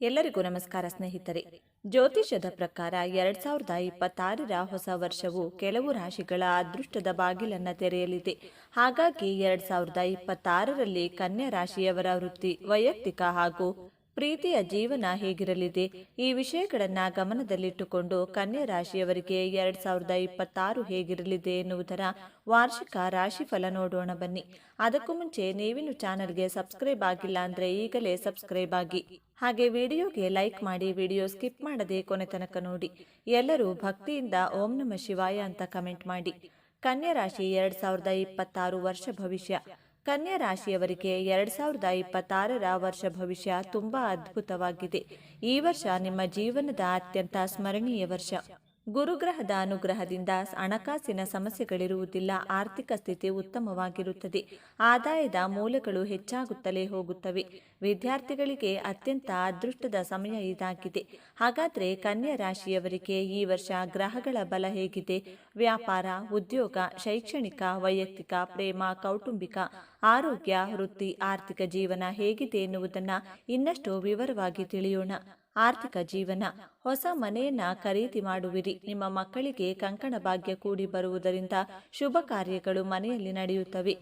ಎಲ್ಲರಿಗೂ ನಮಸ್ಕಾರ ಸ್ನೇಹಿತರೆ. ಜ್ಯೋತಿಷ್ಯದ ಪ್ರಕಾರ ಎರಡ್ ಸಾವಿರದ ಇಪ್ಪತ್ತಾರರ ಹೊಸ ವರ್ಷವು ಕೆಲವು ರಾಶಿಗಳ ಅದೃಷ್ಟದ ಬಾಗಿಲನ್ನು ತೆರೆಯಲಿದೆ. ಹಾಗಾಗಿ ಎರಡ್ ಸಾವಿರದ ಇಪ್ಪತ್ತಾರರಲ್ಲಿ ಕನ್ಯಾ ರಾಶಿಯವರ ವೃತ್ತಿ, ವೈಯಕ್ತಿಕ ಹಾಗೂ ಪ್ರೀತಿಯ ಜೀವನ ಹೇಗಿರಲಿದೆ? ಈ ವಿಷಯಗಳನ್ನು ಗಮನದಲ್ಲಿಟ್ಟುಕೊಂಡು ಕನ್ಯಾ ರಾಶಿಯವರಿಗೆ ಎರಡ್ ಸಾವಿರದ ಇಪ್ಪತ್ತಾರು ಹೇಗಿರಲಿದೆ ಎನ್ನುವುದರ ವಾರ್ಷಿಕ ರಾಶಿಫಲ ನೋಡೋಣ ಬನ್ನಿ. ಅದಕ್ಕೂ ಮುಂಚೆ ನೀವಿನ್ನು ಚಾನಲ್ಗೆ ಸಬ್ಸ್ಕ್ರೈಬ್ ಆಗಿಲ್ಲ ಅಂದರೆ ಈಗಲೇ ಸಬ್ಸ್ಕ್ರೈಬ್ ಆಗಿ. ಹಾಗೆ ವಿಡಿಯೋಗೆ ಲೈಕ್ ಮಾಡಿ ವಿಡಿಯೋ ಸ್ಕಿಪ್ ಮಾಡದೆ ಕೊನೆ ತನಕ ನೋಡಿ. ಎಲ್ಲರೂ ಭಕ್ತಿಯಿಂದ ಓಂ ನಮ ಶಿವಾಯ ಅಂತ ಕಮೆಂಟ್ ಮಾಡಿ. ಕನ್ಯಾ ರಾಶಿ ಎರಡ್ ಸಾವಿರದ ಇಪ್ಪತ್ತಾರು ವರ್ಷ ಭವಿಷ್ಯ. ಕನ್ಯಾ ರಾಶಿಯವರಿಗೆ ಎರಡ್ ಸಾವಿರದ ಇಪ್ಪತ್ತಾರರ ವರ್ಷ ಭವಿಷ್ಯ ತುಂಬಾ ಅದ್ಭುತವಾಗಿದೆ. ಈ ವರ್ಷ ನಿಮ್ಮ ಜೀವನದ ಅತ್ಯಂತ ಸ್ಮರಣೀಯ ವರ್ಷ. ಗುರುಗ್ರಹದ ಅನುಗ್ರಹದಿಂದ ಹಣಕಾಸಿನ ಸಮಸ್ಯೆಗಳಿರುವುದಿಲ್ಲ, ಆರ್ಥಿಕ ಸ್ಥಿತಿ ಉತ್ತಮವಾಗಿರುತ್ತದೆ, ಆದಾಯದ ಮೂಲಗಳು ಹೆಚ್ಚಾಗುತ್ತಲೇ ಹೋಗುತ್ತವೆ. ವಿದ್ಯಾರ್ಥಿಗಳಿಗೆ ಅತ್ಯಂತ ಅದೃಷ್ಟದ ಸಮಯ ಇದಾಗಿದೆ. ಹಾಗಾದರೆ ಕನ್ಯಾ ರಾಶಿಯವರಿಗೆ ಈ ವರ್ಷ ಗ್ರಹಗಳ ಬಲ ಹೇಗಿದೆ. ವ್ಯಾಪಾರ, ಉದ್ಯೋಗ, ಶೈಕ್ಷಣಿಕ, ವೈಯಕ್ತಿಕ, ಪ್ರೇಮ, ಕೌಟುಂಬಿಕ, ಆರೋಗ್ಯ, ವೃತ್ತಿ, ಆರ್ಥಿಕ ಜೀವನ ಹೇಗಿದೆ ಎನ್ನುವುದನ್ನು ಇನ್ನಷ್ಟು ವಿವರವಾಗಿ ತಿಳಿಯೋಣ. ಆರ್ಥಿಕ ಜೀವನ, ಹೊಸ ಮನೆಯನ್ನ ಖರೀದಿ ಮಾಡುವಿರಿ. ನಿಮ್ಮ ಮಕ್ಕಳಿಗೆ ಕಂಕಣ ಭಾಗ್ಯ ಕೂಡಿ ಬರುವುದರಿಂದ ಶುಭ ಕಾರ್ಯಗಳು ಮನೆಯಲ್ಲಿ ನಡೆಯುತ್ತವೆ.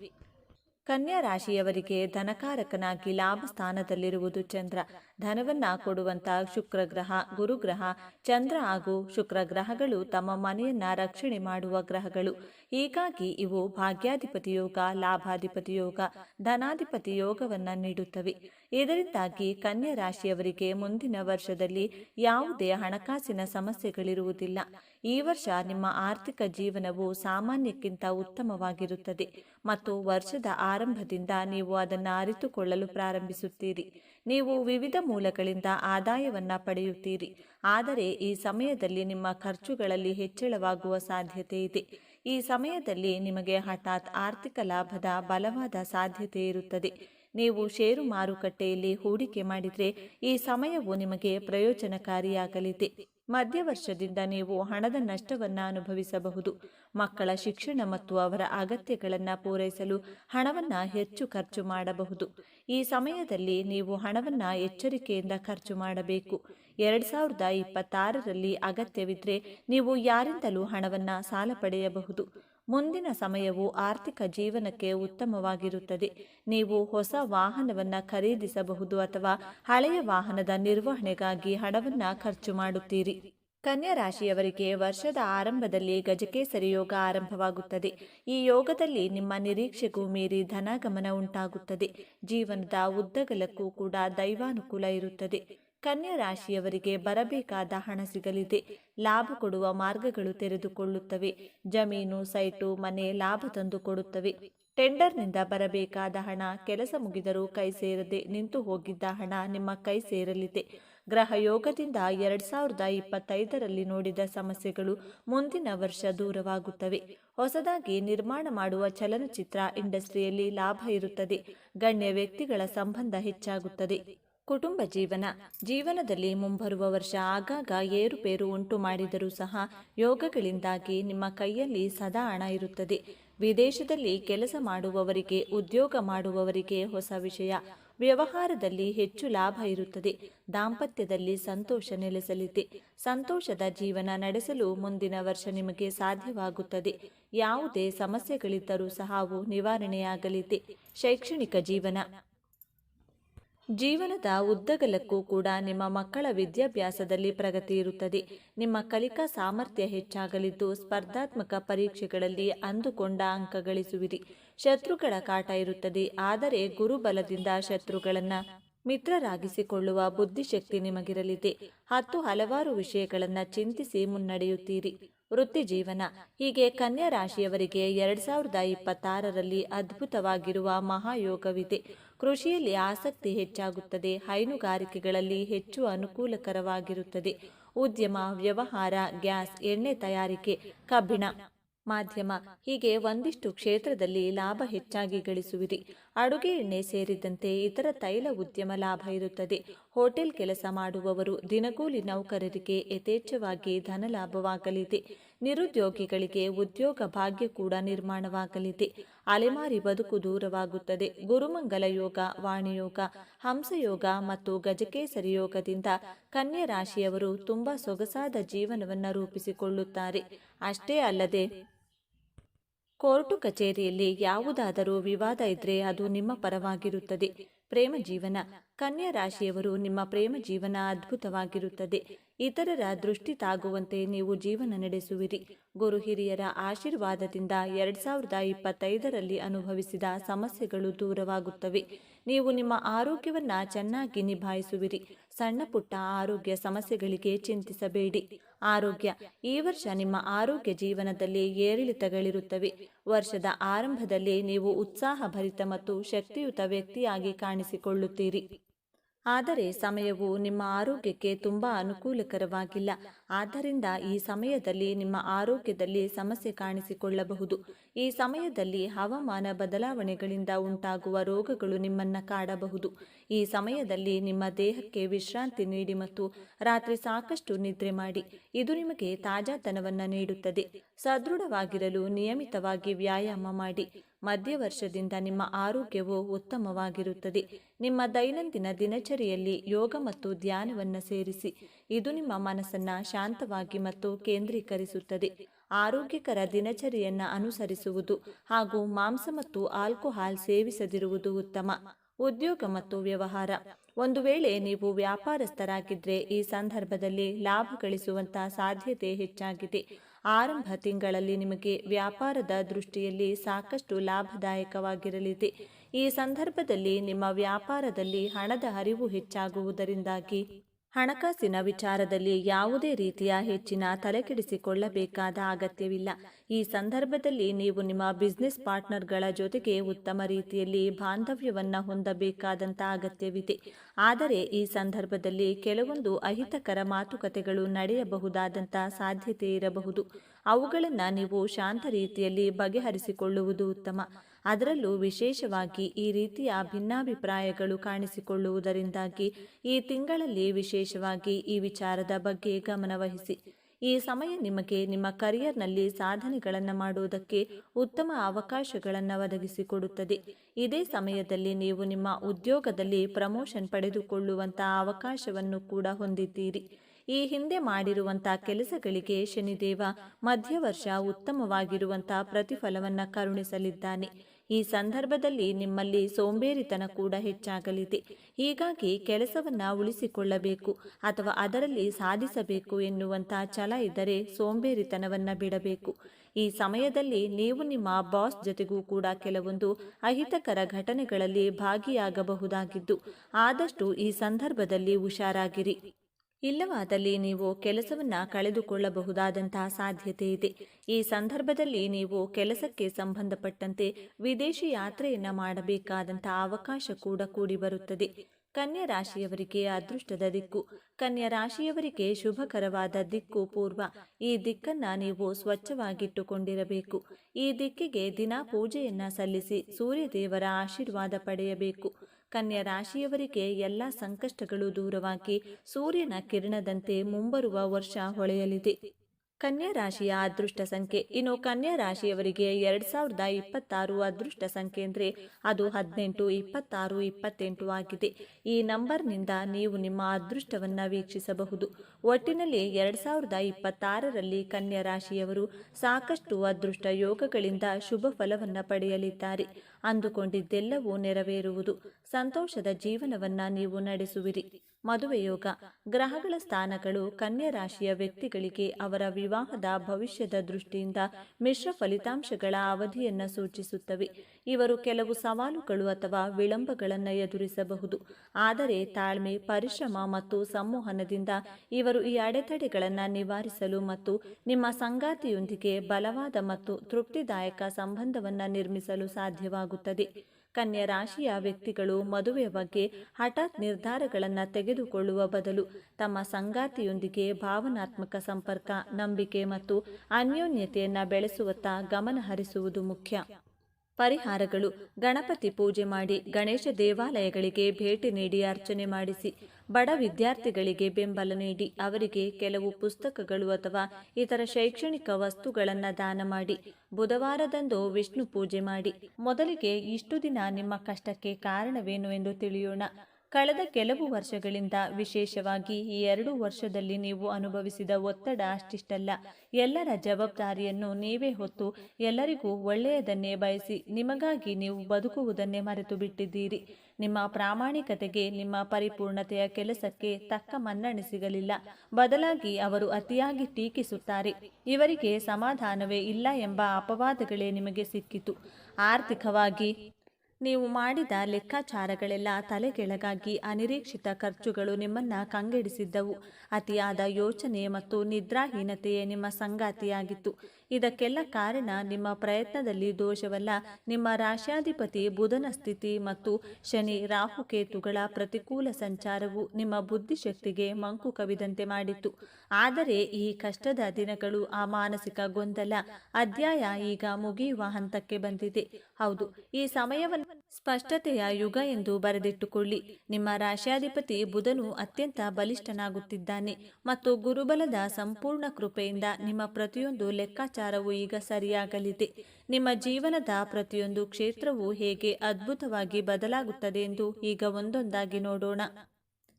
ಕನ್ಯಾ ರಾಶಿಯವರಿಗೆ ಧನಕಾರಕನಾಗಿ ಲಾಭ ಸ್ಥಾನದಲ್ಲಿರುವುದು ಚಂದ್ರ. ಧನವನ್ನ ಕೊಡುವಂತ ಶುಕ್ರಗ್ರಹ, ಗುರುಗ್ರಹ, ಚಂದ್ರ ಹಾಗೂ ಶುಕ್ರ ಗ್ರಹಗಳು ತಮ್ಮ ಮನೆಯನ್ನ ರಕ್ಷಣೆ ಮಾಡುವ ಗ್ರಹಗಳು. ಹೀಗಾಗಿ ಇವು ಭಾಗ್ಯಾಧಿಪತಿ ಯೋಗ, ಲಾಭಾಧಿಪತಿ ಯೋಗ, ಧನಾಧಿಪತಿ ಯೋಗವನ್ನ ನೀಡುತ್ತವೆ. ಇದರಿಂದಾಗಿ ಕನ್ಯಾ ರಾಶಿಯವರಿಗೆ ಮುಂದಿನ ವರ್ಷದಲ್ಲಿ ಯಾವುದೇ ಹಣಕಾಸಿನ ಸಮಸ್ಯೆಗಳಿರುವುದಿಲ್ಲ. ಈ ವರ್ಷ ನಿಮ್ಮ ಆರ್ಥಿಕ ಜೀವನವು ಸಾಮಾನ್ಯಕ್ಕಿಂತ ಉತ್ತಮವಾಗಿರುತ್ತದೆ. ಮತ್ತು ವರ್ಷದ ಆರಂಭದಿಂದ ನೀವು ಅದನ್ನು ಅರಿತುಕೊಳ್ಳಲು ಪ್ರಾರಂಭಿಸುತ್ತೀರಿ. ನೀವು ವಿವಿಧ ಮೂಲಗಳಿಂದ ಆದಾಯವನ್ನ ಪಡೆಯುತ್ತೀರಿ. ಆದರೆ ಈ ಸಮಯದಲ್ಲಿ ನಿಮ್ಮ ಖರ್ಚುಗಳಲ್ಲಿ ಹೆಚ್ಚಳವಾಗುವ ಸಾಧ್ಯತೆ ಇದೆ. ಈ ಸಮಯದಲ್ಲಿ ನಿಮಗೆ ಹಠಾತ್ ಆರ್ಥಿಕ ಲಾಭದ ಬಲವಾದ ಸಾಧ್ಯತೆ ಇರುತ್ತದೆ. ನೀವು ಷೇರು ಮಾರುಕಟ್ಟೆಯಲ್ಲಿ ಹೂಡಿಕೆ ಮಾಡಿದರೆ ಈ ಸಮಯವು ನಿಮಗೆ ಪ್ರಯೋಜನಕಾರಿಯಾಗಲಿದೆ. ಮಧ್ಯವರ್ಷದಿಂದ ನೀವು ಹಣದ ನಷ್ಟವನ್ನು ಅನುಭವಿಸಬಹುದು. ಮಕ್ಕಳ ಶಿಕ್ಷಣ ಮತ್ತು ಅವರ ಅಗತ್ಯಗಳನ್ನು ಪೂರೈಸಲು ಹಣವನ್ನು ಹೆಚ್ಚು ಖರ್ಚು ಮಾಡಬಹುದು. ಈ ಸಮಯದಲ್ಲಿ ನೀವು ಹಣವನ್ನು ಎಚ್ಚರಿಕೆಯಿಂದ ಖರ್ಚು ಮಾಡಬೇಕು. ಎರಡು ಸಾವಿರದ ಇಪ್ಪತ್ತಾರರಲ್ಲಿ ಅಗತ್ಯವಿದ್ದರೆ ನೀವು ಯಾರಿಂದಲೂ ಹಣವನ್ನು ಸಾಲ ಪಡೆಯಬಹುದು. ಮುಂದಿನ ಸಮಯವು ಆರ್ಥಿಕ ಜೀವನಕ್ಕೆ ಉತ್ತಮವಾಗಿರುತ್ತದೆ. ನೀವು ಹೊಸ ವಾಹನವನ್ನು ಖರೀದಿಸಬಹುದು ಅಥವಾ ಹಳೆಯ ವಾಹನದ ನಿರ್ವಹಣೆಗಾಗಿ ಹಣವನ್ನು ಖರ್ಚು ಮಾಡುತ್ತೀರಿ. ಕನ್ಯಾ ರಾಶಿಯವರಿಗೆ ವರ್ಷದ ಆರಂಭದಲ್ಲಿ ಗಜಕೇಸರಿ ಯೋಗ ಆರಂಭವಾಗುತ್ತದೆ. ಈ ಯೋಗದಲ್ಲಿ ನಿಮ್ಮ ನಿರೀಕ್ಷೆಗೂ ಮೀರಿ ಧನಾಗಮನ ಉಂಟಾಗುತ್ತದೆ. ಜೀವನದ ಉದ್ದಗಲಕ್ಕೂ ಕೂಡ ದೈವಾನುಕೂಲ ಇರುತ್ತದೆ. ಕನ್ಯಾ ರಾಶಿಯವರಿಗೆ ಬರಬೇಕಾದ ಹಣ ಸಿಗಲಿದೆ. ಲಾಭ ಕೊಡುವ ಮಾರ್ಗಗಳು ತೆರೆದುಕೊಳ್ಳುತ್ತವೆ. ಜಮೀನು, ಸೈಟು, ಮನೆ ಲಾಭ ತಂದು ಕೊಡುತ್ತವೆ ಟೆಂಡರ್ನಿಂದ ಬರಬೇಕಾದ ಹಣ ಕೆಲಸ ಮುಗಿದರೂ ಕೈ ಸೇರದೆ ನಿಂತು ಹೋಗಿದ್ದ ಹಣ ನಿಮ್ಮ ಕೈ ಸೇರಲಿದೆ. ಗ್ರಹ ಯೋಗದಿಂದ ಎರಡ್ ಸಾವಿರದ ಇಪ್ಪತ್ತೈದರಲ್ಲಿ ನೋಡಿದ ಸಮಸ್ಯೆಗಳು ಮುಂದಿನ ವರ್ಷ ದೂರವಾಗುತ್ತವೆ. ಹೊಸದಾಗಿ ನಿರ್ಮಾಣ ಮಾಡುವ ಚಲನಚಿತ್ರ ಇಂಡಸ್ಟ್ರಿಯಲ್ಲಿ ಲಾಭ ಇರುತ್ತದೆ. ಗಣ್ಯ ವ್ಯಕ್ತಿಗಳ ಸಂಬಂಧ ಹೆಚ್ಚಾಗುತ್ತದೆ. ಕುಟುಂಬ ಜೀವನ. ಜೀವನದಲ್ಲಿ ಮುಂಬರುವ ವರ್ಷ ಆಗಾಗ ಏರುಪೇರು ಉಂಟು ಮಾಡಿದರೂ ಸಹ ಯೋಗಗಳಿಂದಾಗಿ ನಿಮ್ಮ ಕೈಯಲ್ಲಿ ಸದಾ ಹಣ ಇರುತ್ತದೆ. ವಿದೇಶದಲ್ಲಿ ಕೆಲಸ ಮಾಡುವವರಿಗೆ, ಉದ್ಯೋಗ ಮಾಡುವವರಿಗೆ ಹೊಸ ವಿಷಯ. ವ್ಯವಹಾರದಲ್ಲಿ ಹೆಚ್ಚು ಲಾಭ ಇರುತ್ತದೆ. ದಾಂಪತ್ಯದಲ್ಲಿ ಸಂತೋಷ ನೆಲೆಸಲಿದೆ. ಸಂತೋಷದ ಜೀವನ ನಡೆಸಲು ಮುಂದಿನ ವರ್ಷ ನಿಮಗೆ ಸಾಧ್ಯವಾಗುತ್ತದೆ. ಯಾವುದೇ ಸಮಸ್ಯೆಗಳಿದ್ದರೂ ಸಹ ಅವು ನಿವಾರಣೆಯಾಗಲಿದೆ. ಶೈಕ್ಷಣಿಕ ಜೀವನ. ಜೀವನದ ಉದ್ದಗಲಕ್ಕೂ ಕೂಡ ನಿಮ್ಮ ಮಕ್ಕಳ ವಿದ್ಯಾಭ್ಯಾಸದಲ್ಲಿ ಪ್ರಗತಿ ಇರುತ್ತದೆ. ನಿಮ್ಮ ಕಲಿಕಾ ಸಾಮರ್ಥ್ಯ ಹೆಚ್ಚಾಗಲಿದ್ದು ಸ್ಪರ್ಧಾತ್ಮಕ ಪರೀಕ್ಷೆಗಳಲ್ಲಿ ಅಂದುಕೊಂಡ ಅಂಕ ಗಳಿಸುವಿರಿ ಶತ್ರುಗಳ ಕಾಟ ಇರುತ್ತದೆ. ಆದರೆ ಗುರುಬಲದಿಂದ ಶತ್ರುಗಳನ್ನು ಮಿತ್ರರಾಗಿಸಿಕೊಳ್ಳುವ ಬುದ್ಧಿಶಕ್ತಿ ನಿಮಗಿರಲಿದೆ. ಹತ್ತು ಹಲವಾರು ವಿಷಯಗಳನ್ನು ಚಿಂತಿಸಿ ಮುನ್ನಡೆಯುತ್ತೀರಿ. ವೃತ್ತಿ ಜೀವನ ಹೀಗೆ ಕನ್ಯಾ ರಾಶಿಯವರಿಗೆ ಎರಡ್ ಸಾವಿರದ ಇಪ್ಪತ್ತಾರರಲ್ಲಿ ಅದ್ಭುತವಾಗಿರುವ ಮಹಾಯೋಗವಿದೆ. ಕೃಷಿಯಲ್ಲಿ ಆಸಕ್ತಿ ಹೆಚ್ಚಾಗುತ್ತದೆ, ಹೈನುಗಾರಿಕೆಗಳಲ್ಲಿ ಹೆಚ್ಚು ಅನುಕೂಲಕರವಾಗಿರುತ್ತದೆ. ಉದ್ಯಮ, ವ್ಯವಹಾರ, ಗ್ಯಾಸ್, ಎಣ್ಣೆ ತಯಾರಿಕೆ, ಕಬ್ಬಿಣ ಮಾಧ್ಯಮ ಹೀಗೆ ಒಂದಿಷ್ಟು ಕ್ಷೇತ್ರದಲ್ಲಿ ಲಾಭ ಹೆಚ್ಚಾಗಿ ಗಳಿಸುವಿರಿ. ಅಡುಗೆ ಎಣ್ಣೆ ಸೇರಿದಂತೆ ಇತರ ತೈಲ ಉದ್ಯಮ ಲಾಭ ಇರುತ್ತದೆ. ಹೋಟೆಲ್ ಕೆಲಸ ಮಾಡುವವರು ದಿನಗೂಲಿ ನೌಕರರಿಗೆ ಯಥೇಚ್ಛವಾಗಿ ಧನ ಲಾಭವಾಗಲಿದೆ. ನಿರುದ್ಯೋಗಿಗಳಿಗೆ ಉದ್ಯೋಗ ಭಾಗ್ಯ ಕೂಡ ನಿರ್ಮಾಣವಾಗಲಿದೆ. ಅಲೆಮಾರಿ ಬದುಕು ದೂರವಾಗುತ್ತದೆ. ಗುರುಮಂಗಲ ಯೋಗ ವಾಣಿಯೋಗ ಹಂಸಯೋಗ ಮತ್ತು ಗಜಕೇಸರಿ ಯೋಗದಿಂದ ಕನ್ಯಾ ರಾಶಿಯವರು ತುಂಬಾ ಸೊಗಸಾದ ಜೀವನವನ್ನು ರೂಪಿಸಿಕೊಳ್ಳುತ್ತಾರೆ. ಅಷ್ಟೇ ಅಲ್ಲದೆ ಕೋರ್ಟು ಕಚೇರಿಯಲ್ಲಿ ಯಾವುದಾದರೂ ವಿವಾದ ಇದ್ರೆ ಅದು ನಿಮ್ಮ ಪರವಾಗಿರುತ್ತದೆ. ಪ್ರೇಮ ಜೀವನ. ಕನ್ಯಾ ರಾಶಿಯವರು ನಿಮ್ಮ ಪ್ರೇಮ ಜೀವನ ಅದ್ಭುತವಾಗಿರುತ್ತದೆ. ಇತರರ ದೃಷ್ಟಿ ತಾಗುವಂತೆ ನೀವು ಜೀವನ ನಡೆಸುವಿರಿ. ಗುರು ಹಿರಿಯರ ಆಶೀರ್ವಾದದಿಂದ ಎರಡ್ ಸಾವಿರದ ಇಪ್ಪತ್ತೈದರಲ್ಲಿ ಅನುಭವಿಸಿದ ಸಮಸ್ಯೆಗಳು ದೂರವಾಗುತ್ತವೆ. ನೀವು ನಿಮ್ಮ ಆರೋಗ್ಯವನ್ನ ಚೆನ್ನಾಗಿ ನಿಭಾಯಿಸುವಿರಿ. ಸಣ್ಣ ಪುಟ್ಟ ಆರೋಗ್ಯ ಸಮಸ್ಯೆಗಳಿಗೆ ಚಿಂತಿಸಬೇಡಿ. ಆರೋಗ್ಯ, ಈ ವರ್ಷ ನಿಮ್ಮ ಆರೋಗ್ಯ ಜೀವನದಲ್ಲಿ ಏರಿಳಿತಗಳಿರುತ್ತವೆ. ವರ್ಷದ ಆರಂಭದಲ್ಲಿ ನೀವು ಉತ್ಸಾಹಭರಿತ ಮತ್ತು ಶಕ್ತಿಯುತ ವ್ಯಕ್ತಿಯಾಗಿ ಕಾಣಿಸಿಕೊಳ್ಳುತ್ತೀರಿ. ಆದರೆ ಸಮಯವು ನಿಮ್ಮ ಆರೋಗ್ಯಕ್ಕೆ ತುಂಬಾ ಅನುಕೂಲಕರವಾಗಿಲ್ಲ. ಆದ್ದರಿಂದ ಈ ಸಮಯದಲ್ಲಿ ನಿಮ್ಮ ಆರೋಗ್ಯದಲ್ಲಿ ಸಮಸ್ಯೆ ಕಾಣಿಸಿಕೊಳ್ಳಬಹುದು. ಈ ಸಮಯದಲ್ಲಿ ಹವಾಮಾನ ಬದಲಾವಣೆಗಳಿಂದ ಉಂಟಾಗುವ ರೋಗಗಳು ನಿಮ್ಮನ್ನ ಕಾಡಬಹುದು. ಈ ಸಮಯದಲ್ಲಿ ನಿಮ್ಮ ದೇಹಕ್ಕೆ ವಿಶ್ರಾಂತಿ ನೀಡಿ ಮತ್ತು ರಾತ್ರಿ ಸಾಕಷ್ಟು ನಿದ್ರೆ ಮಾಡಿ. ಇದು ನಿಮಗೆ ತಾಜಾತನವನ್ನು ನೀಡುತ್ತದೆ. ಸದೃಢವಾಗಿರಲು ನಿಯಮಿತವಾಗಿ ವ್ಯಾಯಾಮ ಮಾಡಿ. ಮಧ್ಯವರ್ಷದಿಂದ ನಿಮ್ಮ ಆರೋಗ್ಯವು ಉತ್ತಮವಾಗಿರುತ್ತದೆ. ನಿಮ್ಮ ದೈನಂದಿನ ದಿನಚರಿಯಲ್ಲಿ ಯೋಗ ಮತ್ತು ಧ್ಯಾನವನ್ನು ಸೇರಿಸಿ. ಇದು ನಿಮ್ಮ ಮನಸ್ಸನ್ನ ಶಾಂತವಾಗಿ ಮತ್ತು ಕೇಂದ್ರೀಕರಿಸುತ್ತದೆ. ಆರೋಗ್ಯಕರ ದಿನಚರಿಯನ್ನು ಅನುಸರಿಸುವುದು ಹಾಗೂ ಮಾಂಸ ಮತ್ತು ಆಲ್ಕೋಹಾಲ್ ಸೇವಿಸದಿರುವುದು ಉತ್ತಮ. ಉದ್ಯೋಗ ಮತ್ತು ವ್ಯವಹಾರ. ಒಂದು ವೇಳೆ ನೀವು ವ್ಯಾಪಾರಸ್ಥರಾಗಿದ್ದರೆ ಈ ಸಂದರ್ಭದಲ್ಲಿ ಲಾಭ ಗಳಿಸುವಂತಹ ಸಾಧ್ಯತೆ ಹೆಚ್ಚಾಗಿದೆ. ಆರಂಭ ತಿಂಗಳಲ್ಲಿ ನಿಮಗೆ ವ್ಯಾಪಾರದ ದೃಷ್ಟಿಯಲ್ಲಿ ಸಾಕಷ್ಟು ಲಾಭದಾಯಕವಾಗಿರಲಿದೆ. ಈ ಸಂದರ್ಭದಲ್ಲಿ ನಿಮ್ಮ ವ್ಯಾಪಾರದಲ್ಲಿ ಹಣದ ಹರಿವು ಹೆಚ್ಚಾಗುವುದರಿಂದಾಗಿ ಹಣಕಾಸಿನ ವಿಚಾರದಲ್ಲಿ ಯಾವುದೇ ರೀತಿಯ ಹೆಚ್ಚಿನ ತಲೆಕೆಡಿಸಿಕೊಳ್ಳಬೇಕಾದ ಅಗತ್ಯವಿಲ್ಲ. ಈ ಸಂದರ್ಭದಲ್ಲಿ ನೀವು ನಿಮ್ಮ ಬಿಸ್ನೆಸ್ ಪಾರ್ಟ್ನರ್ಗಳ ಜೊತೆಗೆ ಉತ್ತಮ ರೀತಿಯಲ್ಲಿ ಬಾಂಧವ್ಯವನ್ನು ಹೊಂದಬೇಕಾದಂತ ಅಗತ್ಯವಿದೆ. ಆದರೆ ಈ ಸಂದರ್ಭದಲ್ಲಿ ಕೆಲವೊಂದು ಅಹಿತಕರ ಮಾತುಕತೆಗಳು ನಡೆಯಬಹುದಾದಂಥ ಸಾಧ್ಯತೆ ಇರಬಹುದು. ಅವುಗಳನ್ನು ನೀವು ಶಾಂತ ರೀತಿಯಲ್ಲಿ ಬಗೆಹರಿಸಿಕೊಳ್ಳುವುದು ಉತ್ತಮ. ಅದರಲ್ಲೂ ವಿಶೇಷವಾಗಿ ಈ ರೀತಿಯ ಭಿನ್ನಾಭಿಪ್ರಾಯಗಳು ಕಾಣಿಸಿಕೊಳ್ಳುವುದರಿಂದಾಗಿ ಈ ತಿಂಗಳಲ್ಲಿ ವಿಶೇಷವಾಗಿ ಈ ವಿಚಾರದ ಬಗ್ಗೆ ಗಮನವಹಿಸಿ ಈ ಸಮಯ ನಿಮಗೆ ನಿಮ್ಮ ಕರಿಯರ್ನಲ್ಲಿ ಸಾಧನೆಗಳನ್ನು ಮಾಡುವುದಕ್ಕೆ ಉತ್ತಮ ಅವಕಾಶಗಳನ್ನು ಒದಗಿಸಿಕೊಡುತ್ತದೆ. ಇದೇ ಸಮಯದಲ್ಲಿ ನೀವು ನಿಮ್ಮ ಉದ್ಯೋಗದಲ್ಲಿ ಪ್ರಮೋಷನ್ ಪಡೆದುಕೊಳ್ಳುವಂತಹ ಅವಕಾಶವನ್ನು ಕೂಡ ಹೊಂದಿದ್ದೀರಿ. ಈ ಹಿಂದೆ ಮಾಡಿರುವಂಥ ಕೆಲಸಗಳಿಗೆ ಶನಿದೇವ ಮಧ್ಯವರ್ಷ ಉತ್ತಮವಾಗಿರುವಂಥ ಪ್ರತಿಫಲವನ್ನು ಕರುಣಿಸಲಿದ್ದಾನೆ. ಈ ಸಂದರ್ಭದಲ್ಲಿ ನಿಮ್ಮಲ್ಲಿ ಸೋಂಬೇರಿತನ ಕೂಡ ಹೆಚ್ಚಾಗಲಿದೆ. ಹೀಗಾಗಿ ಕೆಲಸವನ್ನ ಉಳಿಸಿಕೊಳ್ಳಬೇಕು ಅಥವಾ ಅದರಲ್ಲಿ ಸಾಧಿಸಬೇಕು ಎನ್ನುವಂತ ಛಲ ಇದ್ದರೆ ಸೋಂಬೇರಿತನವನ್ನ ಬಿಡಬೇಕು. ಈ ಸಮಯದಲ್ಲಿ ನೀವು ನಿಮ್ಮ ಬಾಸ್ ಜೊತೆಗೂ ಕೂಡ ಕೆಲವೊಂದು ಅಹಿತಕರ ಘಟನೆಗಳಲ್ಲಿ ಭಾಗಿಯಾಗಬಹುದಾಗಿದ್ದು, ಆದಷ್ಟು ಈ ಸಂದರ್ಭದಲ್ಲಿ ಹುಷಾರಾಗಿರಿ. ಇಲ್ಲವಾದಲ್ಲಿ ನೀವು ಕೆಲಸವನ್ನ ಕಳೆದುಕೊಳ್ಳಬಹುದಾದಂತಹ ಸಾಧ್ಯತೆ ಇದೆ. ಈ ಸಂದರ್ಭದಲ್ಲಿ ನೀವು ಕೆಲಸಕ್ಕೆ ಸಂಬಂಧಪಟ್ಟಂತೆ ವಿದೇಶಿ ಯಾತ್ರೆಯನ್ನ ಮಾಡಬೇಕಾದಂತಹ ಅವಕಾಶ ಕೂಡ ಕೂಡಿ ಬರುತ್ತದೆ. ಕನ್ಯಾ ರಾಶಿಯವರಿಗೆ ಅದೃಷ್ಟದ ದಿಕ್ಕು. ಕನ್ಯಾ ರಾಶಿಯವರಿಗೆ ಶುಭಕರವಾದ ದಿಕ್ಕು ಪೂರ್ವ. ಈ ದಿಕ್ಕನ್ನ ನೀವು ಸ್ವಚ್ಛವಾಗಿಟ್ಟುಕೊಂಡಿರಬೇಕು. ಈ ದಿಕ್ಕಿಗೆ ದಿನ ಪೂಜೆಯನ್ನ ಸಲ್ಲಿಸಿ ಸೂರ್ಯದೇವರ ಆಶೀರ್ವಾದ ಪಡೆಯಬೇಕು. ಕನ್ಯಾ ರಾಶಿಯವರಿಗೆ ಎಲ್ಲ ಸಂಕಷ್ಟಗಳು ದೂರವಾಗಿ ಸೂರ್ಯನ ಕಿರಣದಂತೆ ಮುಂಬರುವ ವರ್ಷ ಹೊಳೆಯಲಿದೆ. ಕನ್ಯಾ ರಾಶಿಯ ಅದೃಷ್ಟ ಸಂಖ್ಯೆ. ಇನ್ನು ಕನ್ಯಾ ರಾಶಿಯವರಿಗೆ ಎರಡ್ ಸಾವಿರದ ಇಪ್ಪತ್ತಾರು ಅದೃಷ್ಟ ಸಂಖ್ಯೆ ಅಂದರೆ ಅದು ಹದಿನೆಂಟು, ಇಪ್ಪತ್ತಾರು, ಇಪ್ಪತ್ತೆಂಟು ಆಗಿದೆ. ಈ ನಂಬರ್ನಿಂದ ನೀವು ನಿಮ್ಮ ಅದೃಷ್ಟವನ್ನ ವೀಕ್ಷಿಸಬಹುದು. ಒಟ್ಟಿನಲ್ಲಿ ಎರಡ್ ಸಾವಿರದ ಇಪ್ಪತ್ತಾರರಲ್ಲಿ ಕನ್ಯಾ ರಾಶಿಯವರು ಸಾಕಷ್ಟು ಅದೃಷ್ಟ ಯೋಗಗಳಿಂದ ಶುಭ ಫಲವನ್ನ ಪಡೆಯಲಿದ್ದಾರೆ. ಅಂದುಕೊಂಡಿದ್ದೆಲ್ಲವೂ ನೆರವೇರುವುದು. ಸಂತೋಷದ ಜೀವನವನ್ನ ನೀವು ನಡೆಸುವಿರಿ. ಮದುವೆಯೋಗ. ಗ್ರಹಗಳ ಸ್ಥಾನಗಳು ಕನ್ಯಾ ರಾಶಿಯ ವ್ಯಕ್ತಿಗಳಿಗೆ ಅವರ ವಿವಾಹದ ಭವಿಷ್ಯದ ದೃಷ್ಟಿಯಿಂದ ಮಿಶ್ರ ಫಲಿತಾಂಶಗಳ ಅವಧಿಯನ್ನು ಸೂಚಿಸುತ್ತವೆ. ಇವರು ಕೆಲವು ಸವಾಲುಗಳು ಅಥವಾ ವಿಳಂಬಗಳನ್ನು ಎದುರಿಸಬಹುದು. ಆದರೆ ತಾಳ್ಮೆ, ಪರಿಶ್ರಮ ಮತ್ತು ಸಂವಹನದಿಂದ ಇವರು ಈ ಅಡೆತಡೆಗಳನ್ನು ನಿವಾರಿಸಲು ಮತ್ತು ನಿಮ್ಮ ಸಂಗಾತಿಯೊಂದಿಗೆ ಬಲವಾದ ಮತ್ತು ತೃಪ್ತಿದಾಯಕ ಸಂಬಂಧವನ್ನು ನಿರ್ಮಿಸಲು ಸಾಧ್ಯವಾಗುತ್ತದೆ. ಕನ್ಯಾ ರಾಶಿಯ ವ್ಯಕ್ತಿಗಳು ಮದುವೆಯ ಬಗ್ಗೆ ಹಠಾತ್ ನಿರ್ಧಾರಗಳನ್ನು ತೆಗೆದುಕೊಳ್ಳುವ ಬದಲು ತಮ್ಮ ಸಂಗಾತಿಯೊಂದಿಗೆ ಭಾವನಾತ್ಮಕ ಸಂಪರ್ಕ, ನಂಬಿಕೆ ಮತ್ತು ಅನ್ಯೋನ್ಯತೆಯನ್ನು ಬೆಳೆಸುವತ್ತ ಗಮನ ಹರಿಸುವುದು ಮುಖ್ಯ. ಪರಿಹಾರಗಳು. ಗಣಪತಿ ಪೂಜೆ ಮಾಡಿ ಗಣೇಶ ದೇವಾಲಯಗಳಿಗೆ ಭೇಟಿ ನೀಡಿ ಅರ್ಚನೆ ಮಾಡಿಸಿ. ಬಡ ವಿದ್ಯಾರ್ಥಿಗಳಿಗೆ ಬೆಂಬಲ ನೀಡಿ ಅವರಿಗೆ ಕೆಲವು ಪುಸ್ತಕಗಳು ಅಥವಾ ಇತರ ಶೈಕ್ಷಣಿಕ ವಸ್ತುಗಳನ್ನು ದಾನ ಮಾಡಿ. ಬುಧವಾರದಂದು ವಿಷ್ಣು ಪೂಜೆ ಮಾಡಿ. ಮೊದಲಿಗೆ ಇಷ್ಟು ದಿನ ನಿಮ್ಮ ಕಷ್ಟಕ್ಕೆ ಕಾರಣವೇನು ಎಂದು ತಿಳಿಯೋಣ. ಕಳೆದ ಕೆಲವು ವರ್ಷಗಳಿಂದ ವಿಶೇಷವಾಗಿ ಈ ಎರಡು ವರ್ಷದಲ್ಲಿ ನೀವು ಅನುಭವಿಸಿದ ಒತ್ತಡ ಅಷ್ಟಿಷ್ಟಲ್ಲ. ಎಲ್ಲರ ಜವಾಬ್ದಾರಿಯನ್ನು ನೀವೇ ಹೊತ್ತು ಎಲ್ಲರಿಗೂ ಒಳ್ಳೆಯದನ್ನೇ ಬಯಸಿ ನಿಮಗಾಗಿ ನೀವು ಬದುಕುವುದನ್ನೇ ಮರೆತು ನಿಮ್ಮ ಪ್ರಾಮಾಣಿಕತೆಗೆ, ನಿಮ್ಮ ಪರಿಪೂರ್ಣತೆಯ ಕೆಲಸಕ್ಕೆ ತಕ್ಕ ಮನ್ನಣೆ ಸಿಗಲಿಲ್ಲ. ಬದಲಾಗಿ ಅವರು ಅತಿಯಾಗಿ ಟೀಕಿಸುತ್ತಾರೆ. ಇವರಿಗೆ ಸಮಾಧಾನವೇ ಇಲ್ಲ ಎಂಬ ಅಪವಾದಗಳೇ ನಿಮಗೆ ಸಿಕ್ಕಿತು. ಆರ್ಥಿಕವಾಗಿ ನೀವು ಮಾಡಿದ ಲೆಕ್ಕಾಚಾರಗಳೆಲ್ಲ ತಲೆಕೆಳಗಾಗಿ ಅನಿರೀಕ್ಷಿತ ಖರ್ಚುಗಳು ನಿಮ್ಮನ್ನ ಕಂಗೆಡಿಸಿದ್ದವು. ಅತಿಯಾದ ಯೋಚನೆ ಮತ್ತು ನಿದ್ರಾಹೀನತೆಯೇ ನಿಮ್ಮ ಸಂಗಾತಿಯಾಗಿತ್ತು. ಇದಕ್ಕೆಲ್ಲ ಕಾರಣ ನಿಮ್ಮ ಪ್ರಯತ್ನದಲ್ಲಿ ದೋಷವಲ್ಲ. ನಿಮ್ಮ ರಾಶ್ಯಾಧಿಪತಿ ಬುಧನ ಸ್ಥಿತಿ ಮತ್ತು ಶನಿ ರಾಹುಕೇತುಗಳ ಪ್ರತಿಕೂಲ ಸಂಚಾರವು ನಿಮ್ಮ ಬುದ್ಧಿಶಕ್ತಿಗೆ ಮಂಕು ಕವಿದಂತೆ ಮಾಡಿತ್ತು. ಆದರೆ ಈ ಕಷ್ಟದ ದಿನಗಳು ಆ ಮಾನಸಿಕ ಗೊಂದಲ. ಅಧ್ಯಾಯ ಈಗ ಮುಗಿಯುವ ಹಂತಕ್ಕೆ ಬಂದಿದೆ. ಹೌದು, ಈ ಸಮಯವನ್ನು ಸ್ಪಷ್ಟತೆಯ ಯುಗ ಎಂದು ಬರೆದಿಟ್ಟುಕೊಳ್ಳಿ. ನಿಮ್ಮ ರಾಶ್ಯಾಧಿಪತಿ ಬುಧನು ಅತ್ಯಂತ ಬಲಿಷ್ಠನಾಗುತ್ತಿದ್ದಾನೆ ಮತ್ತು ಗುರುಬಲದ ಸಂಪೂರ್ಣ ಕೃಪೆಯಿಂದ ನಿಮ್ಮ ಪ್ರತಿಯೊಂದು ಲೆಕ್ಕಾಚಾರವು ಈಗ ಸರಿಯಾಗಲಿದೆ. ನಿಮ್ಮ ಜೀವನದ ಪ್ರತಿಯೊಂದು ಕ್ಷೇತ್ರವು ಹೇಗೆ ಅದ್ಭುತವಾಗಿ ಬದಲಾಗುತ್ತದೆ ಎಂದು ಈಗ ಒಂದೊಂದಾಗಿ ನೋಡೋಣ.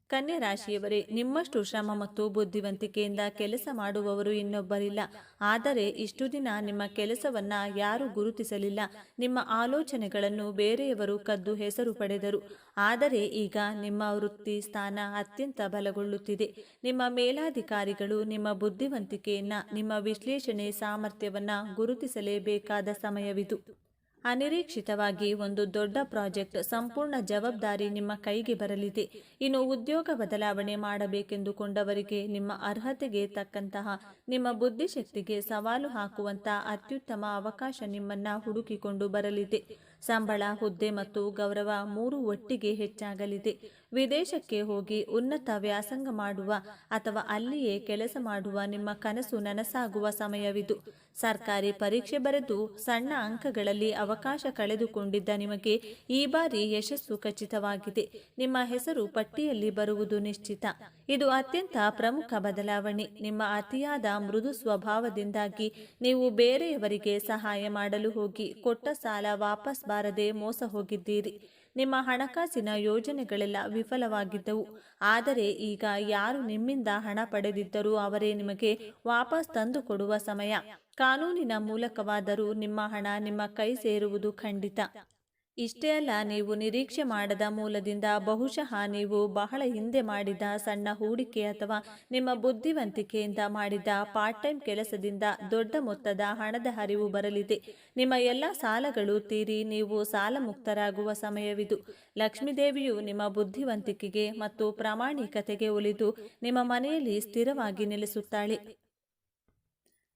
ಕನ್ಯಾ ರಾಶಿಯವರೇ, ನಿಮ್ಮಷ್ಟು ಶ್ರಮ ಮತ್ತು ಬುದ್ಧಿವಂತಿಕೆಯಿಂದ ಕೆಲಸ ಮಾಡುವವರು ಇನ್ನೊಬ್ಬರಿಲ್ಲ. ಆದರೆ ಇಷ್ಟು ದಿನ ನಿಮ್ಮ ಕೆಲಸವನ್ನ ಯಾರೂ ಗುರುತಿಸಲಿಲ್ಲ. ನಿಮ್ಮ ಆಲೋಚನೆಗಳನ್ನು ಬೇರೆಯವರು ಕದ್ದು ಹೆಸರು ಪಡೆದರು. ಆದರೆ ಈಗ ನಿಮ್ಮ ವೃತ್ತಿ ಸ್ಥಾನ ಅತ್ಯಂತ ಬಲಗೊಳ್ಳುತ್ತಿದೆ. ನಿಮ್ಮ ಮೇಲಾಧಿಕಾರಿಗಳು ನಿಮ್ಮ ಬುದ್ಧಿವಂತಿಕೆಯನ್ನ, ನಿಮ್ಮ ವಿಶ್ಲೇಷಣೆ ಸಾಮರ್ಥ್ಯವನ್ನ ಗುರುತಿಸಲೇಬೇಕಾದ ಸಮಯವಿದು. ಅನಿರೀಕ್ಷಿತವಾಗಿ ಒಂದು ದೊಡ್ಡ ಪ್ರಾಜೆಕ್ಟ್ ಸಂಪೂರ್ಣ ಜವಾಬ್ದಾರಿ ನಿಮ್ಮ ಕೈಗೆ ಬರಲಿದೆ. ಇನ್ನು ಉದ್ಯೋಗ ಬದಲಾವಣೆ ಮಾಡಬೇಕೆಂದುಕೊಂಡವರಿಗೆ ನಿಮ್ಮ ಅರ್ಹತೆಗೆ ತಕ್ಕಂತಹ ನಿಮ್ಮ ಬುದ್ಧಿಶಕ್ತಿಗೆ ಸವಾಲು ಹಾಕುವಂತಹ ಅತ್ಯುತ್ತಮ ಅವಕಾಶ ನಿಮ್ಮನ್ನ ಹುಡುಕಿಕೊಂಡು ಬರಲಿದೆ. ಸಂಬಳ, ಹುದ್ದೆ ಮತ್ತು ಗೌರವ ಮೂರು ಒಟ್ಟಿಗೆ ಹೆಚ್ಚಾಗಲಿದೆ. ವಿದೇಶಕ್ಕೆ ಹೋಗಿ ಉನ್ನತ ವ್ಯಾಸಂಗ ಮಾಡುವ ಅಥವಾ ಅಲ್ಲಿಯೇ ಕೆಲಸ ಮಾಡುವ ನಿಮ್ಮ ಕನಸು ನನಸಾಗುವ ಸಮಯವಿದು. ಸರ್ಕಾರಿ ಪರೀಕ್ಷೆ ಬರೆದು ಸಣ್ಣ ಅಂಕಗಳಲ್ಲಿ ಅವಕಾಶ ಕಳೆದುಕೊಂಡಿದ್ದ ನಿಮಗೆ ಈ ಬಾರಿ ಯಶಸ್ಸು ಖಚಿತವಾಗಿದೆ. ನಿಮ್ಮ ಹೆಸರು ಪಟ್ಟಿಯಲ್ಲಿ ಬರುವುದು ನಿಶ್ಚಿತ. ಇದು ಅತ್ಯಂತ ಪ್ರಮುಖ ಬದಲಾವಣೆ. ನಿಮ್ಮ ಅತಿಯಾದ ಮೃದು ಸ್ವಭಾವದಿಂದಾಗಿ ನೀವು ಬೇರೆಯವರಿಗೆ ಸಹಾಯ ಮಾಡಲು ಹೋಗಿ ಕೊಟ್ಟ ಸಾಲ ವಾಪಸ್ ಬಾರದೆ ಮೋಸ ಹೋಗಿದ್ದೀರಿ. ನಿಮ್ಮ ಹಣಕಾಸಿನ ಯೋಜನೆಗಳೆಲ್ಲ ವಿಫಲವಾಗಿದ್ದವು. ಆದರೆ ಈಗ ಯಾರು ನಿಮ್ಮಿಂದ ಹಣ ಪಡೆದಿದ್ದರೂ ಅವರೇ ನಿಮಗೆ ವಾಪಸ್ ತಂದು ಕೊಡುವ ಸಮಯ. ಕಾನೂನಿನ ಮೂಲಕವಾದರೂ ನಿಮ್ಮ ಹಣ ನಿಮ್ಮ ಕೈ ಸೇರುವುದು ಖಂಡಿತ. ಇಷ್ಟೇ ಅಲ್ಲ, ನೀವು ನಿರೀಕ್ಷೆ ಮಾಡದ ಮೂಲದಿಂದ ಬಹುಶಃ ನೀವು ಬಹಳ ಹಿಂದೆ ಮಾಡಿದ ಸಣ್ಣ ಹೂಡಿಕೆ ಅಥವಾ ನಿಮ್ಮ ಬುದ್ಧಿವಂತಿಕೆಯಿಂದ ಮಾಡಿದ ಪಾರ್ಟ್ ಟೈಮ್ ಕೆಲಸದಿಂದ ದೊಡ್ಡ ಮೊತ್ತದ ಹಣದ ಹರಿವು ಬರಲಿದೆ. ನಿಮ್ಮ ಎಲ್ಲ ಸಾಲಗಳು ತೀರಿ, ನೀವು ಸಾಲ ಮುಕ್ತರಾಗುವ ಸಮಯವಿದು. ಲಕ್ಷ್ಮೀದೇವಿಯು ನಿಮ್ಮ ಬುದ್ಧಿವಂತಿಕೆಗೆ ಮತ್ತು ಪ್ರಾಮಾಣಿಕತೆಗೆ ಒಲಿದು ನಿಮ್ಮ ಮನೆಯಲ್ಲಿ ಸ್ಥಿರವಾಗಿ ನೆಲೆಸುತ್ತಾಳೆ.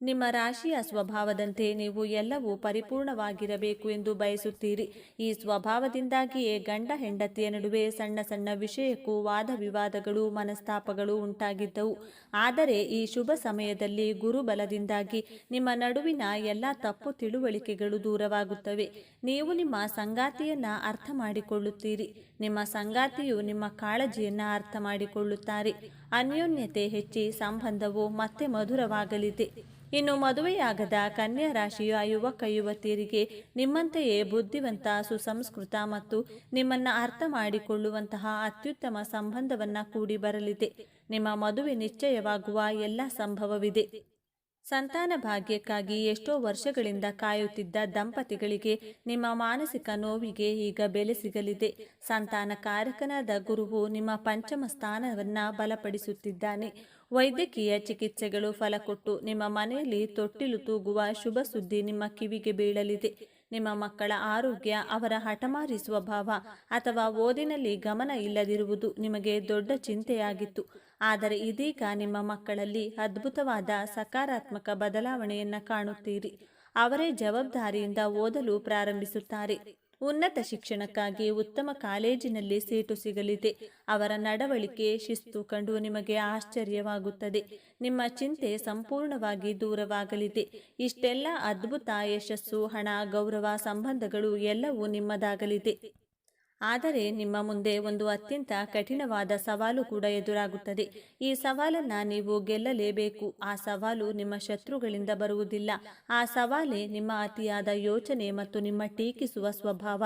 ನಿಮ್ಮ ರಾಶಿಯ ಸ್ವಭಾವದಂತೆ ನೀವು ಎಲ್ಲವೂ ಪರಿಪೂರ್ಣವಾಗಿರಬೇಕು ಎಂದು ಬಯಸುತ್ತೀರಿ. ಈ ಸ್ವಭಾವದಿಂದಾಗಿಯೇ ಗಂಡ ಹೆಂಡತಿಯ ನಡುವೆ ಸಣ್ಣ ಸಣ್ಣ ವಿಷಯಕ್ಕೂ ವಾದ ವಿವಾದಗಳು ಮನಸ್ತಾಪಗಳು ಉಂಟಾಗಿದ್ದವು. ಆದರೆ ಈ ಶುಭ ಸಮಯದಲ್ಲಿ ಗುರುಬಲದಿಂದಾಗಿ ನಿಮ್ಮ ನಡುವಿನ ಎಲ್ಲ ತಪ್ಪು ತಿಳುವಳಿಕೆಗಳು ದೂರವಾಗುತ್ತವೆ. ನೀವು ನಿಮ್ಮ ಸಂಗಾತಿಯನ್ನ ಅರ್ಥ ಮಾಡಿಕೊಳ್ಳುತ್ತೀರಿ. ನಿಮ್ಮ ಸಂಗಾತಿಯು ನಿಮ್ಮ ಕಾಳಜಿಯನ್ನ ಅರ್ಥ ಮಾಡಿಕೊಳ್ಳುತ್ತಾರೆ. ಅನ್ಯೋನ್ಯತೆ ಹೆಚ್ಚಿ ಸಂಬಂಧವು ಮತ್ತೆ ಮಧುರವಾಗಲಿದೆ. ಇನ್ನು ಮದುವೆಯಾಗದ ಕನ್ಯಾ ರಾಶಿಯ ಯುವಕ ಯುವತಿಯರಿಗೆ ನಿಮ್ಮಂತೆಯೇ ಬುದ್ಧಿವಂತ, ಸುಸಂಸ್ಕೃತ ಮತ್ತು ನಿಮ್ಮನ್ನ ಅರ್ಥ ಮಾಡಿಕೊಳ್ಳುವಂತಹ ಅತ್ಯುತ್ತಮ ಸಂಬಂಧವನ್ನ ಕೂಡಿ ಬರಲಿದೆ. ನಿಮ್ಮ ಮದುವೆ ನಿಶ್ಚಯವಾಗುವ ಎಲ್ಲ ಸಂಭವವಿದೆ. ಸಂತಾನ ಭಾಗ್ಯಕ್ಕಾಗಿ ಎಷ್ಟೋ ವರ್ಷಗಳಿಂದ ಕಾಯುತ್ತಿದ್ದ ದಂಪತಿಗಳಿಗೆ ನಿಮ್ಮ ಮಾನಸಿಕ ನೋವಿಗೆ ಈಗ ಬೆಲೆ ಸಿಗಲಿದೆ. ಸಂತಾನ ಕಾರಕನಾದ ಗುರುವು ನಿಮ್ಮ ಪಂಚಮ ಸ್ಥಾನವನ್ನ ಬಲಪಡಿಸುತ್ತಿದ್ದಾನೆ. ವೈದ್ಯಕೀಯ ಚಿಕಿತ್ಸೆಗಳು ಫಲ ಕೊಟ್ಟು ನಿಮ್ಮ ಮನೆಯಲ್ಲಿ ತೊಟ್ಟಿಲು ತೂಗುವ ಶುಭ ಸುದ್ದಿ ನಿಮ್ಮ ಕಿವಿಗೆ ಬೀಳಲಿದೆ. ನಿಮ್ಮ ಮಕ್ಕಳ ಆರೋಗ್ಯ ಅವರ ಹಠಮಾರಿ ಸ್ವಭಾವ ಅಥವಾ ಓದಿನಲ್ಲಿ ಗಮನ ಇಲ್ಲದಿರುವುದು ನಿಮಗೆ ದೊಡ್ಡ ಚಿಂತೆಯಾಗಿತ್ತು. ಆದರೆ ಇದೀಗ ನಿಮ್ಮ ಮಕ್ಕಳಲ್ಲಿ ಅದ್ಭುತವಾದ ಸಕಾರಾತ್ಮಕ ಬದಲಾವಣೆಯನ್ನ ಕಾಣುತ್ತೀರಿ. ಅವರೇ ಜವಾಬ್ದಾರಿಯಿಂದ ಓದಲು ಪ್ರಾರಂಭಿಸುತ್ತಾರೆ. ಉನ್ನತ ಶಿಕ್ಷಣಕ್ಕಾಗಿ ಉತ್ತಮ ಕಾಲೇಜಿನಲ್ಲಿ ಸೀಟು ಸಿಗಲಿದೆ. ಅವರ ನಡವಳಿಕೆ ಶಿಸ್ತು ಕಂಡು ನಿಮಗೆ ಆಶ್ಚರ್ಯವಾಗುತ್ತದೆ. ನಿಮ್ಮ ಚಿಂತೆ ಸಂಪೂರ್ಣವಾಗಿ ದೂರವಾಗಲಿದೆ. ಇಷ್ಟೆಲ್ಲ ಅದ್ಭುತ ಯಶಸ್ಸು, ಹಣ, ಗೌರವ, ಸಂಬಂಧಗಳು ಎಲ್ಲವೂ ನಿಮ್ಮದಾಗಲಿದೆ. ಆದರೆ ನಿಮ್ಮ ಮುಂದೆ ಒಂದು ಅತ್ಯಂತ ಕಠಿಣವಾದ ಸವಾಲು ಕೂಡ ಎದುರಾಗುತ್ತದೆ. ಈ ಸವಾಲನ್ನು ನೀವು ಗೆಲ್ಲಲೇಬೇಕು. ಆ ಸವಾಲು ನಿಮ್ಮ ಶತ್ರುಗಳಿಂದ ಬರುವುದಿಲ್ಲ. ಆ ಸವಾಲೇ ನಿಮ್ಮ ಅತಿಯಾದ ಯೋಚನೆ ಮತ್ತು ನಿಮ್ಮ ಟೀಕಿಸುವ ಸ್ವಭಾವ.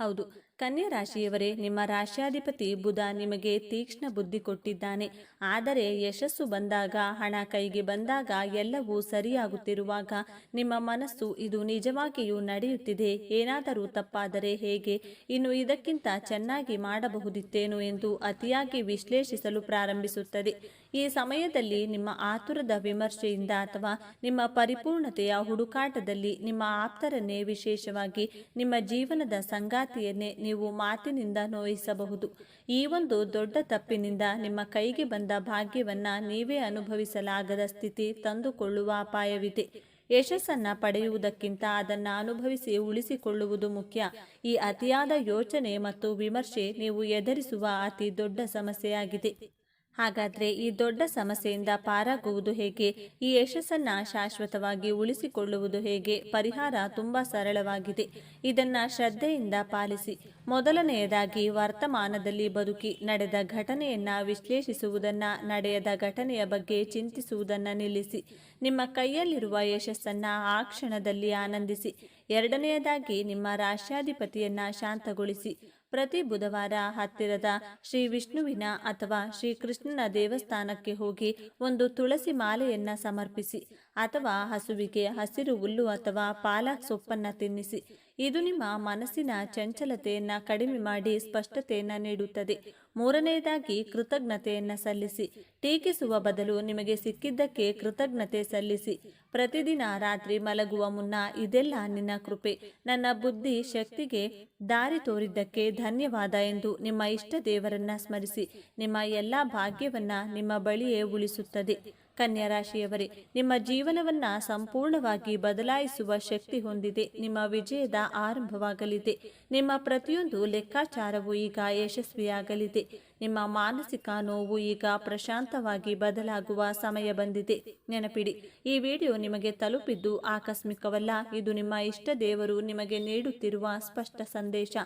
ಹೌದು. ಕನ್ಯಾ ರಾಶಿಯವರೇ, ನಿಮ್ಮ ರಾಶ್ಯಾಧಿಪತಿ ಬುಧ ನಿಮಗೆ ತೀಕ್ಷ್ಣ ಬುದ್ಧಿ ಕೊಟ್ಟಿದ್ದಾನೆ. ಆದರೆ ಯಶಸ್ಸು ಬಂದಾಗ, ಹಣ ಕೈಗೆ ಬಂದಾಗ ಎಲ್ಲವೂ ಸರಿಯಾಗುತ್ತಿರುವಾಗ ನಿಮ್ಮ ಮನಸ್ಸು ಇದು ನಿಜವಾಗಿಯೂ ನಡೆಯುತ್ತಿದೆ. ಏನಾದರೂ ತಪ್ಪಾದರೆ ಹೇಗೆ? ಇನ್ನು ಇದಕ್ಕಿಂತ ಚೆನ್ನಾಗಿ ಮಾಡಬಹುದಿತ್ತೇನು ಎಂದು ಅತಿಯಾಗಿ ವಿಶ್ಲೇಷಿಸಲು ಪ್ರಾರಂಭಿಸುತ್ತದೆ. ಈ ಸಮಯದಲ್ಲಿ ನಿಮ್ಮ ಆತುರದ ವಿಮರ್ಶೆಯಿಂದ ಅಥವಾ ನಿಮ್ಮ ಪರಿಪೂರ್ಣತೆಯ ಹುಡುಕಾಟದಲ್ಲಿ ನಿಮ್ಮ ಆಪ್ತರನ್ನೇ ವಿಶೇಷವಾಗಿ ನಿಮ್ಮ ಜೀವನದ ಸಂಗಾತಿಯನ್ನೇ ನೀವು ಮಾತಿನಿಂದ ನೋಯಿಸಬಹುದು. ಈ ಒಂದು ದೊಡ್ಡ ತಪ್ಪಿನಿಂದ ನಿಮ್ಮ ಕೈಗೆ ಬಂದ ಭಾಗ್ಯವನ್ನ ನೀವೇ ಅನುಭವಿಸಲಾಗದ ಸ್ಥಿತಿ ತಂದುಕೊಳ್ಳುವ ಅಪಾಯವಿದೆ. ಯಶಸ್ಸನ್ನ ಪಡೆಯುವುದಕ್ಕಿಂತ ಅದನ್ನ ಅನುಭವಿಸಿ ಉಳಿಸಿಕೊಳ್ಳುವುದು ಮುಖ್ಯ. ಈ ಅತಿಯಾದ ಯೋಚನೆ ಮತ್ತು ವಿಮರ್ಶೆ ನೀವು ಎದುರಿಸುವ ಅತಿ ದೊಡ್ಡ ಸಮಸ್ಯೆಯಾಗಿದೆ. ಹಾಗಾದ್ರೆ ಈ ದೊಡ್ಡ ಸಮಸ್ಯೆಯಿಂದ ಪಾರಾಗುವುದು ಹೇಗೆ? ಈ ಯಶಸ್ಸನ್ನ ಶಾಶ್ವತವಾಗಿ ಉಳಿಸಿಕೊಳ್ಳುವುದು ಹೇಗೆ? ಪರಿಹಾರ ತುಂಬಾ ಸರಳವಾಗಿದೆ. ಇದನ್ನು ಶ್ರದ್ಧೆಯಿಂದ ಪಾಲಿಸಿ. ಮೊದಲನೆಯದಾಗಿ ವರ್ತಮಾನದಲ್ಲಿ ಬದುಕಿ ನಡೆದ ಘಟನೆಯನ್ನ ವಿಶ್ಲೇಷಿಸುವುದನ್ನ, ನಡೆಯದ ಘಟನೆಯ ಬಗ್ಗೆ ಚಿಂತಿಸುವುದನ್ನ ನಿಲ್ಲಿಸಿ. ನಿಮ್ಮ ಕೈಯಲ್ಲಿರುವ ಯಶಸ್ಸನ್ನ ಆ ಕ್ಷಣದಲ್ಲಿ ಆನಂದಿಸಿ. ಎರಡನೆಯದಾಗಿ ನಿಮ್ಮ ರಾಷ್ಟ್ರಾಧಿಪತಿಯನ್ನ ಶಾಂತಗೊಳಿಸಿ. ಪ್ರತಿ ಬುಧವಾರ ಹತ್ತಿರದ ಶ್ರೀ ವಿಷ್ಣುವಿನ ಅಥವಾ ಶ್ರೀ ಕೃಷ್ಣನ ದೇವಸ್ಥಾನಕ್ಕೆ ಹೋಗಿ ಒಂದು ತುಳಸಿ ಮಾಲೆಯನ್ನ ಸಮರ್ಪಿಸಿ ಅಥವಾ ಹಸುವಿಗೆ ಹಸಿರು ಹುಲ್ಲು ಅಥವಾ ಪಾಲಕ್ ಸೊಪ್ಪನ್ನ ತಿನ್ನಿಸಿ. ಇದು ನಿಮ್ಮ ಮನಸ್ಸಿನ ಚಂಚಲತೆಯನ್ನ ಕಡಿಮೆ ಮಾಡಿ ಸ್ಪಷ್ಟತೆಯನ್ನ ನೀಡುತ್ತದೆ. ಮೂರನೆಯದಾಗಿ ಕೃತಜ್ಞತೆಯನ್ನ ಸಲ್ಲಿಸಿ. ಟೀಕಿಸುವ ಬದಲು ನಿಮಗೆ ಸಿಕ್ಕಿದ್ದಕ್ಕೆ ಕೃತಜ್ಞತೆ ಸಲ್ಲಿಸಿ. ಪ್ರತಿದಿನ ರಾತ್ರಿ ಮಲಗುವ ಮುನ್ನ ಇದೆಲ್ಲ ನಿನ್ನ ಕೃಪೆ. ನನ್ನ ಬುದ್ಧಿ ಶಕ್ತಿಗೆ ದಾರಿ ತೋರಿದ್ದಕ್ಕೆ ಧನ್ಯವಾದ ಎಂದು ನಿಮ್ಮ ಇಷ್ಟ ದೇವರನ್ನ ಸ್ಮರಿಸಿ. ನಿಮ್ಮ ಎಲ್ಲ ಭಾಗ್ಯವನ್ನ ನಿಮ್ಮ ಬಳಿಯೇ ಉಳಿಸುತ್ತದೆ. ಕನ್ಯಾ ರಾಶಿಯವರೇ ನಿಮ್ಮ ಜೀವನವನ್ನ ಸಂಪೂರ್ಣವಾಗಿ ಬದಲಾಯಿಸುವ ಶಕ್ತಿ ಹೊಂದಿದೆ. ನಿಮ್ಮ ವಿಜಯದ ಆರಂಭವಾಗಲಿದೆ. ನಿಮ್ಮ ಪ್ರತಿಯೊಂದು ಲೆಕ್ಕಾಚಾರವು ಈಗ ಯಶಸ್ವಿಯಾಗಲಿದೆ. ನಿಮ್ಮ ಮಾನಸಿಕ ನೋವು ಈಗ ಪ್ರಶಾಂತವಾಗಿ ಬದಲಾಗುವ ಸಮಯ ಬಂದಿದೆ. ನೆನಪಿಡಿ, ಈ ವಿಡಿಯೋ ನಿಮಗೆ ತಲುಪಿದ್ದು ಆಕಸ್ಮಿಕವಲ್ಲ. ಇದು ನಿಮ್ಮ ಇಷ್ಟ ದೇವರು ನಿಮಗೆ ನೀಡುತ್ತಿರುವ ಸ್ಪಷ್ಟ ಸಂದೇಶ.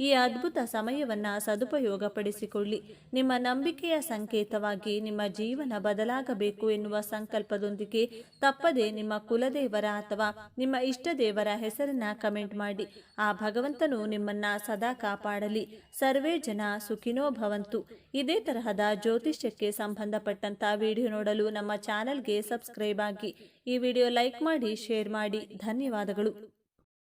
ಈ ಅದ್ಭುತ ಸಮಯವನ್ನ ಸದುಪಯೋಗಪಡಿಸಿಕೊಳ್ಳಿ. ನಿಮ್ಮ ನಂಬಿಕೆಯ ಸಂಕೇತವಾಗಿ ನಿಮ್ಮ ಜೀವನ ಬದಲಾಗಬೇಕು ಎನ್ನುವ ಸಂಕಲ್ಪದೊಂದಿಗೆ ತಪ್ಪದೆ ನಿಮ್ಮ ಕುಲದೇವರ ಅಥವಾ ನಿಮ್ಮ ಇಷ್ಟ ದೇವರ ಹೆಸರನ್ನ ಕಮೆಂಟ್ ಮಾಡಿ. ಆ ಭಗವಂತನು ನಿಮ್ಮನ್ನ ಸದಾ ಕಾಪಾಡಲಿ. ಸರ್ವೇ ಜನ ಸುಖಿನೋ ಭವಂತು. ಇದೇ ತರಹದ ಜ್ಯೋತಿಷ್ಯಕ್ಕೆ ಸಂಬಂಧಪಟ್ಟಂತ ವಿಡಿಯೋ ನೋಡಲು ನಮ್ಮ ಚಾನೆಲ್ಗೆ ಸಬ್ಸ್ಕ್ರೈಬ್ ಆಗಿ ಈ ವಿಡಿಯೋ ಲೈಕ್ ಮಾಡಿ, ಶೇರ್ ಮಾಡಿ. ಧನ್ಯವಾದಗಳು.